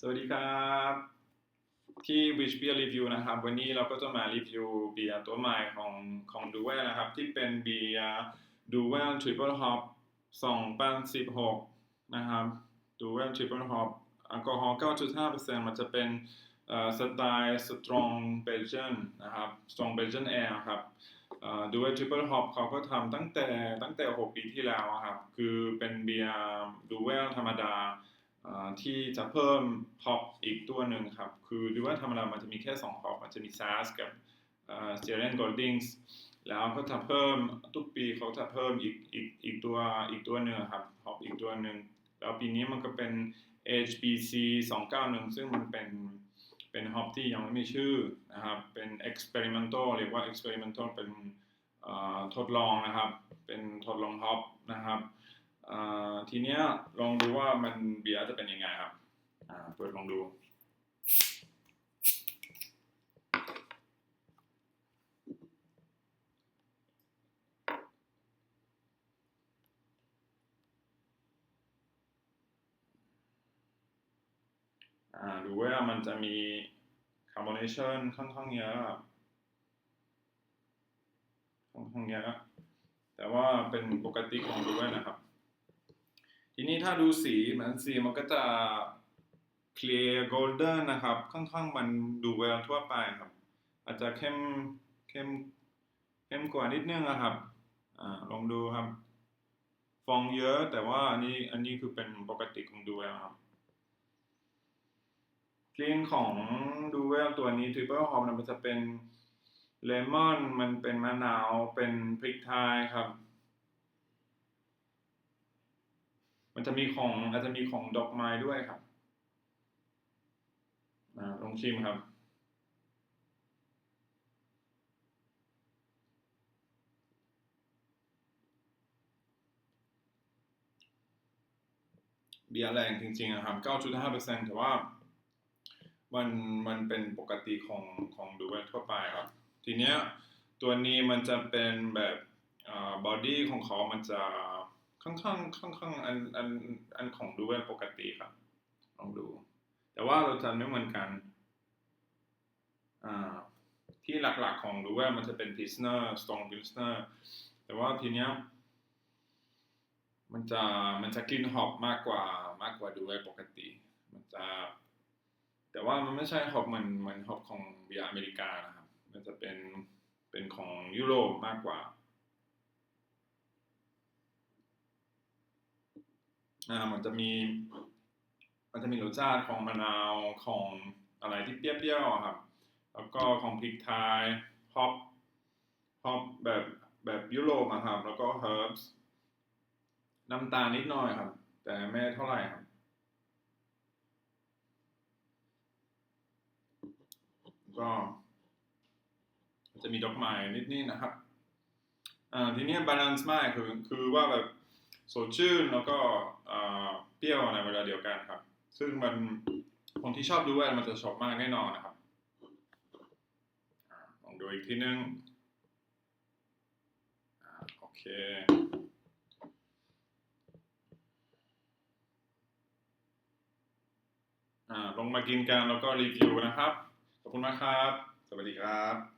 สวัสดีครับ ที่ Witch Beer Review นะครับ วันนี้เราก็จะมารีวิวเบียร์ตัวใหม่ของของ d u w e l นะครับ ที่เป็นเบียร์ d u w e l Triple Hop 2016 นะครับ d u w e l Triple Hop แอลกอฮอล์ 9.5%มันจะเป็นสไตล์ Strong Belgian นะครับ Strong Belgian Air ครับดูเวลทริปเปิลฮอปเขาก็ทำตั้งแต่ตั้งแต่ 6 ปีที่แล้วครับ คือเป็นเบียร์ดูเวลธรรมดา ที่จะเพิ่มฮอปอีกตัวหนึ่งครับ คือดูว่าธรรมดามันจะมีแค่2ฮอปมันจะมีซาสกับเซเรนโกลดิงส์แล้วก็จะเพิ่มทุกปีเขาจะเพิ่มอีกอีกอีกตัวอีกตัวหนึ่งครับฮอปอีกตัวหนึ่งแล้วปีนี้มันก็เป็น HBC 291 ซึ่งมันเป็นเป็นฮอปที่ยังไม่มีชื่อนะครับ เป็น experimental เรียกว่า experimental เป็นทดลองนะครับ เป็นทดลองฮอปนะครับ ทีเนี้ยลองดูว่ามันเบียร์จะเป็นยังไงครับอ่าเปิดลองดูอ่าดูว่ามันจะมีคาร์บอเนชันค่อนข้างเยอะค่อนข้างเยอะแต่ว่าเป็นปกติของดูไว้นะครับ ทีนี้ถ้าดูสีเหมันสีมันก็จะ clear golden นะครับ ค่อนข้างมันดูเวลทั่วไปครับ อาจจะเข้มเข้มเข้มกว่านิดนึงนะครับอลองดูครับ ฟองเยอะแต่ว่าอันนี้อันนี้คือเป็นปกติของดูเวลครับกลิ่นของดูเวลตัวนี้ Triple Hop นะมันจะเป็นเลมอนมันเป็นมะนาวเป็นพริกไทยครับ มันจะมีของอาจจะมีของดอกไม้ด้วยครับลองชิมครับ เบียร์แรงจริงๆนะครับ 9.5%แต่ว่ามันมันเป็นปกติของของดูเวลทั่วไปครับ ทีเนี้ยตัวนี้มันจะเป็นแบบบอดี้ของเขามันจะ ค่อนข้างค่อนข้างอันอันอันของดูเวลปกติครับ ลองดู แต่ว่าเราจะไม่เหมือนกันอ่าที่หลักๆของดูเวลมันจะเป็น Pilsner Strong Pilsner แต่ว่าทีเนี้ยมันจะมันจะกลิ่นหอมมากกว่ามากกว่าดูเวลปกติ มันจะ แต่ว่ามันไม่ใช่ฮอปเหมือนเหมือนฮอปของเบียร์อเมริกานะครับ มันจะเป็นเป็นของยุโรปมากกว่า อ่ามันจะมี มันจะมีรสชาติของมะนาวของอะไรที่เปรี้ยวๆครับ แล้วก็ของพริกไทยฮอปฮอปแบบแบบยุโรปอะครับ แล้วก็เฮิร์บส์น้ำตาลนิดหน่อยครับ แต่ไม่เท่าไหร่ครับก็จะมีดอกไม้นิดๆนะครับ อ่าทีนี้บาลานซ์มากคือคือว่าแบบ สดชื่นแล้วก็เปรี้ยวในเวลาเดียวกันครับ ซึ่งมันคนที่ชอบดูว่ามันจะชอบมากแน่นอนนะครับลองดูอีกทีนึงอโอเคลงมากินกันแล้วก็รีวิวนะครับ ขอบคุณมากครับ สวัสดีครับ